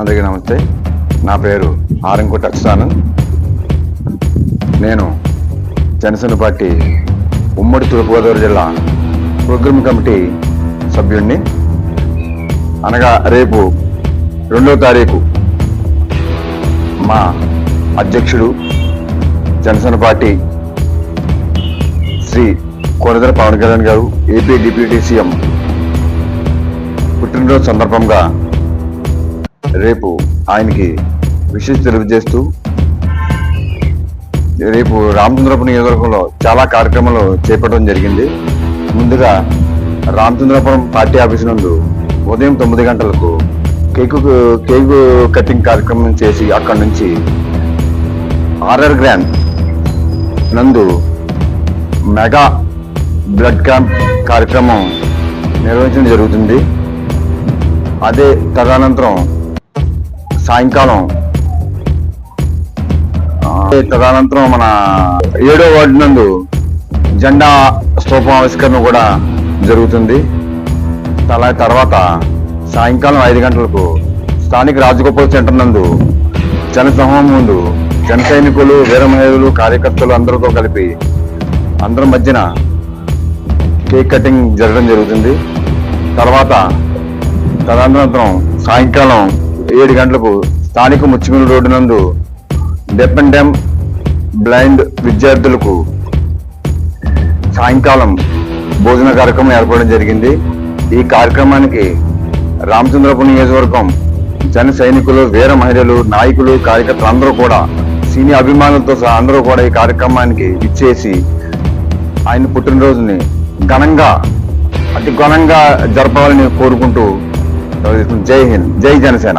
అందరికీ నమస్తే. నా పేరు ఆరంకోట అచ్యుతానంద్ నేను జనసేన పార్టీ ఉమ్మడి తూర్పుగోదావరి జిల్లా ప్రోగ్రామ్ కమిటీ సభ్యుడిని అనగా రేపు రెండో తారీఖు మా అధ్యక్షుడు Janasena party Shri Konadara Pawan Kalyan garu AP deputy CM పుట్టినరోజు సందర్భంగా రేపు ఆయనకి విషయం తెలియజేస్తూ రేపు రామచంద్రపురం నియోజకవర్గంలో చాలా కార్యక్రమాలు చేపట్టడం జరిగింది. ముందుగా రామచంద్రపురం పార్టీ ఆఫీస్ నందు ఉదయం తొమ్మిది గంటలకు కేకు కేకు కటింగ్ కార్యక్రమం చేసి అక్కడి నుంచి ఆర్ఆర్ గ్రాండ్ నందు మెగా బ్లడ్ క్యాంప్ కార్యక్రమం నిర్వహించడం జరుగుతుంది. అదే తదనంతరం సాయంకాలం. తదనంతరం మన ఏడో వార్డు నందు జెండా స్తూపం ఆవిష్కరణ కూడా జరుగుతుంది. అలా తర్వాత సాయంకాలం ఐదు గంటలకు స్థానిక రాజగోపాల్ సెంటర్ నందు జనసమూహం ముందు జన సైనికులు వీర మహిళలు కార్యకర్తలు అందరితో కలిపి అందరి మధ్యన కేక్ కటింగ్ జరగడం జరుగుతుంది. తర్వాత తదనంతరం సాయంకాలం ఏడు గంటలకు స్థానిక ముచ్చిమిల్లి రోడ్డు నందు డెప్ అండ్ డెమ్ బ్లైండ్ విద్యార్థులకు సాయంకాలం భోజన కార్యక్రమం ఏర్పడడం జరిగింది. ఈ కార్యక్రమానికి రామచంద్రపురం నియోజకవర్గం జన సైనికులు వీర మహిళలు నాయకులు కార్యకర్తలు అందరూ కూడా సీనియర్ అభిమానులతో సహా అందరూ కూడా ఈ కార్యక్రమానికి ఇచ్చేసి ఆయన పుట్టినరోజుని ఘనంగా అతి ఘనంగా జరపాలని కోరుకుంటూ జై హింద్ జై జనసేన.